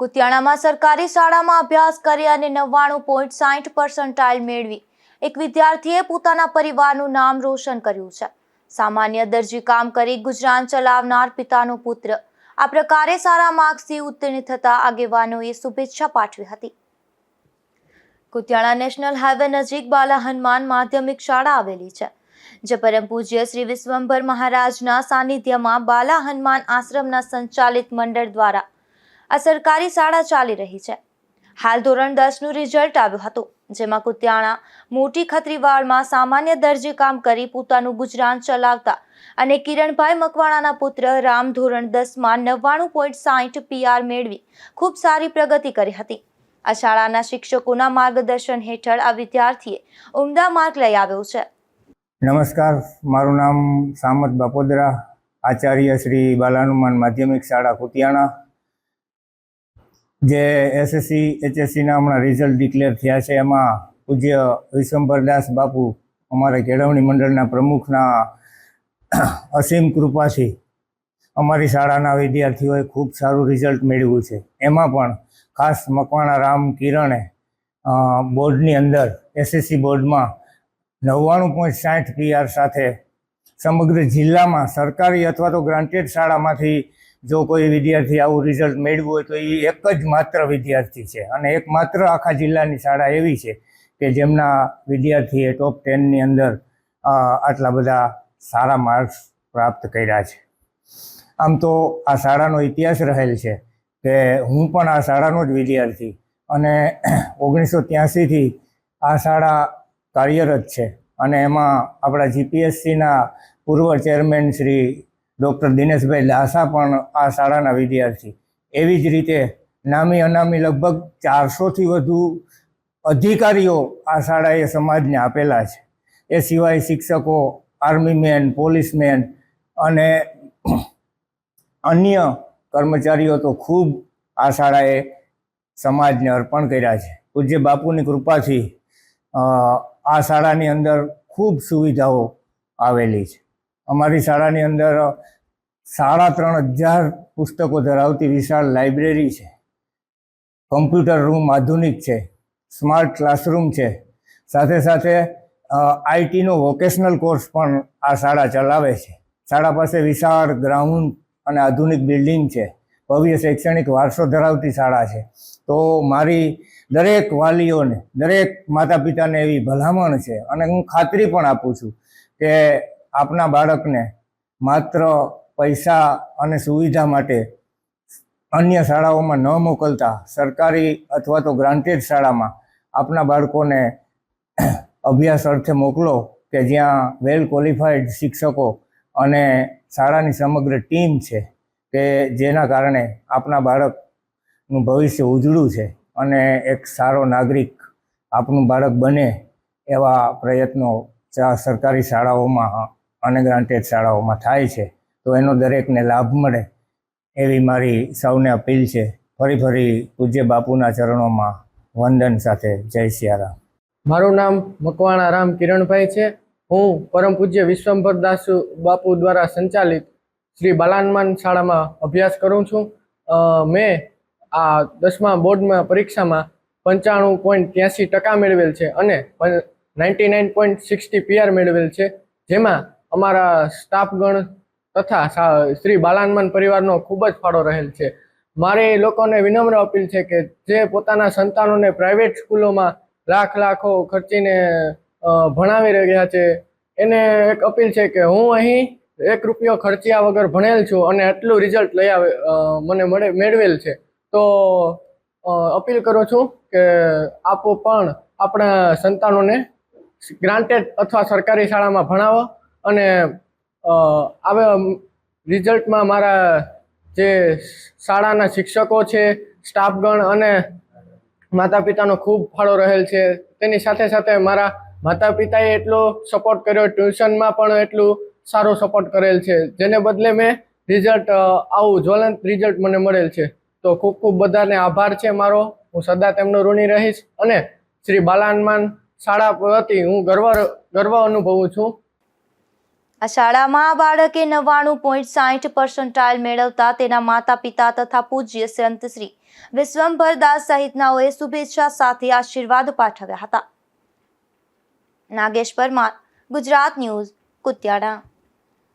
કુતિયાણામાં સરકારી શાળામાં અભ્યાસ કરી અને નવ્વાણું પોઈન્ટ સાઠ પર્સન્ટાઇલ મેળવી એક વિદ્યાર્થીએ પોતાના પરિવારનું નામ રોશન કર્યું છે. સામાન્ય દરજી કામ કરી ગુજરાન ચલાવનાર પિતાનો પુત્ર. આ પ્રકારે સારા માર્ક્સથી ઉત્તીર્ણ થતા આગેવાનોએ શુભેચ્છા પાઠવી હતી. કુતિયાણા નેશનલ હાઈવે નજીક બાલા હનુમાન માધ્યમિક શાળા આવેલી છે, જે પરમ પૂજ્ય શ્રી વિશ્વંભર મહારાજના સાનિધ્યમાં બાલા હનુમાન આશ્રમના સંચાલિત મંડળ દ્વારા આ સરકારી શાળા ચાલી રહી છે. હાલ ધોરણ દસનું રિઝલ્ટ આવ્યું હતું, જેમાં કુતિયાણા મોટી ખત્રીવાડમાં સામાન્ય દરજે કામ કરી પોતાનું ગુજરાન ચલાવતા અને કિરણભાઈ મકવાણાના પુત્ર રામ ધોરણ દસમાં નવ્વાણું પોઈન્ટ સાહીઠ પીઆર મેળવી ખૂબ સારી પ્રગતિ કરી હતી. આ શાળાના શિક્ષકોના માર્ગદર્શન હેઠળ આ વિદ્યાર્થીએ ઉમદા માર્ક લઈ આવ્યો છે. નમસ્કાર, મારું નામ સામત બાપોદરા, આચાર્ય શ્રી બાલાનુમાન માધ્યમિક શાળા કુતિયાણા. જે એસએસસી એચએસસીના હમણાં રિઝલ્ટ ડિક્લેર થયા છે, એમાં પૂજ્ય વિશ્વંભરદાસ બાપુ અમારા કેળવણી મંડળના પ્રમુખના અસીમ કૃપાથી અમારી શાળાના વિદ્યાર્થીઓએ ખૂબ સારું રિઝલ્ટ મેળવ્યું છે. એમાં પણ ખાસ મકવાણા રામ કિરણે બોર્ડની અંદર એસએસસી બોર્ડમાં નવ્વાણું પોઈન્ટ સાઠ પીઆર સાથે સમગ્ર જિલ્લામાં સરકારી અથવા તો ગ્રાન્ટેડ શાળામાંથી જો કોઈ વિદ્યાર્થી આવું રિઝલ્ટ મેળવ્યું હોય તો એ એક જ માત્ર વિદ્યાર્થી છે. અને એક માત્ર આખા જિલ્લાની શાળા એવી છે કે જેમના વિદ્યાર્થીએ ટોપ ટેનની અંદર આટલા બધા સારા માર્ક્સ પ્રાપ્ત કર્યા છે. આમ તો આ શાળાનો ઇતિહાસ રહેલ છે કે હું પણ આ શાળાનો જ વિદ્યાર્થી અને ઓગણીસો ત્યાસીથી આ શાળા કાર્યરત છે. અને એમાં આપણા જીપીએસસીના પૂર્વ ચેરમેન શ્રી ડૉક્ટર દિનેશભાઈ લાસા પણ આ શાળાના વિદ્યાર્થી. એવી જ રીતે નામી અનામી લગભગ ચારસોથી વધુ અધિકારીઓ આ શાળાએ સમાજને આપેલા છે. એ સિવાય શિક્ષકો આર્મીમેન પોલીસમેન અને અન્ય કર્મચારીઓ તો ખૂબ આ શાળાએ સમાજને અર્પણ કર્યા છે. પૂજ્ય બાપુની કૃપાથી આ શાળાની અંદર ખૂબ સુવિધાઓ આવેલી છે. અમારી શાળાની અંદર સાડા ત્રણ હજાર પુસ્તકો ધરાવતી વિશાળ લાઇબ્રેરી છે. કમ્પ્યુટર રૂમ આધુનિક છે, સ્માર્ટ ક્લાસરૂમ છે, સાથે સાથે આઈટીનો વોકેશનલ કોર્સ પણ આ શાળા ચલાવે છે. શાળા પાસે વિશાળ ગ્રાઉન્ડ અને આધુનિક બિલ્ડિંગ છે. ભવ્ય શૈક્ષણિક વારસો ધરાવતી શાળા છે. તો મારી દરેક વાલીઓને, દરેક માતા પિતાને એવી ભલામણ છે અને હું ખાતરી પણ આપું છું કે આપના બાળકને માત્ર પૈસા અને સુવિધા માટે અન્ય શાળાઓમાં ન મોકલતા, સરકારી અથવા તો ગ્રાન્ટેડ શાળામાં આપના બાળકોને અભ્યાસ અર્થે મોકલો કે જ્યાં વેલ ક્વોલિફાઈડ શિક્ષકો અને શાળાની સમગ્ર ટીમ છે. કે જેના કારણે આપના બાળકનું ભવિષ્ય ઉજળું છે અને એક સારો નાગરિક આપનું બાળક બને એવા પ્રયત્નો સરકારી શાળાઓમાં અને ગ્રાન્ટેડ શાળાઓમાં થાય છે. તો એનો દરેકને લાભ મળે એવી મારી સૌને અપીલ છે. ફરી ફરી પૂજ્ય બાપુના ચરણોમાં વંદન સાથે જય સિયારામ. મારું નામ મકવાણા રામ કિરણભાઈ છે. હું પરમ પૂજ્ય વિશ્વંભર દાસુ બાપુ દ્વારા સંચાલિત શ્રી બાલાનમાન શાળામાં અભ્યાસ કરું છું. મેં આ દસમા બોર્ડમાં પરીક્ષામાં પંચાણું પોઈન્ટ ત્યાંસી ટકા મેળવેલ છે અને ninety nine point sixty PR મેળવેલ છે. જેમાં અમારા સ્ટાફગણ તથા શ્રી બાલાનમાન પરિવારનો ખૂબ જ ફાળો રહેલ છે. મારે એ લોકોને વિનમ્ર અપીલ છે કે જે પોતાના સંતાનોને પ્રાઇવેટ સ્કૂલોમાં લાખ લાખો ખર્ચીને ભણાવી રહ્યા છે, એને એક અપીલ છે કે હું અહીં એક રૂપિયો ખર્ચ્યા વગર ભણેલ છું અને આટલું રિઝલ્ટ લઈ આવે મને મળે, મેળવેલ છે. તો અપીલ કરું છું કે આપો પણ આપણા સંતાનોને ગ્રાન્ટેડ અથવા સરકારી શાળામાં ભણાવો અને આવે રિઝલ્ટમાં મારા જે શાળાના શિક્ષકો છે સ્ટાફગણ અને માતા પિતાનો ખૂબ ફાળો રહેલ છે. તેની સાથે સાથે મારા માતા પિતાએ એટલો સપોર્ટ કર્યો ટ્યુશનમાં પણ એટલું સારો સપોર્ટ કરેલ છે. જેને બદલે મેં રિઝલ્ટ આવું જ્વલંત રિઝલ્ટ મને મળેલ છે. તો ખૂબ ખૂબ બધાને આભાર છે મારો. હું સદા તેમનો ઋણી રહીશ અને શ્રી બાલાનમાન શાળા વતી હું ગર્વ ગર્વ અનુભવું છું. આ શાળામાં બાળકે નવ્વાણું પોઈન્ટ સાઠ પર્સન્ટાઇલ મેળવતા તેના માતા પિતા તથા પૂજ્ય સંત શ્રી વિશ્વંભર દાસ સહિતનાઓએ શુભેચ્છા સાથે આશીર્વાદ પાઠવ્યા હતા. નાગેશ પરમાર, ગુજરાત ન્યૂઝ, કુત્યાડા.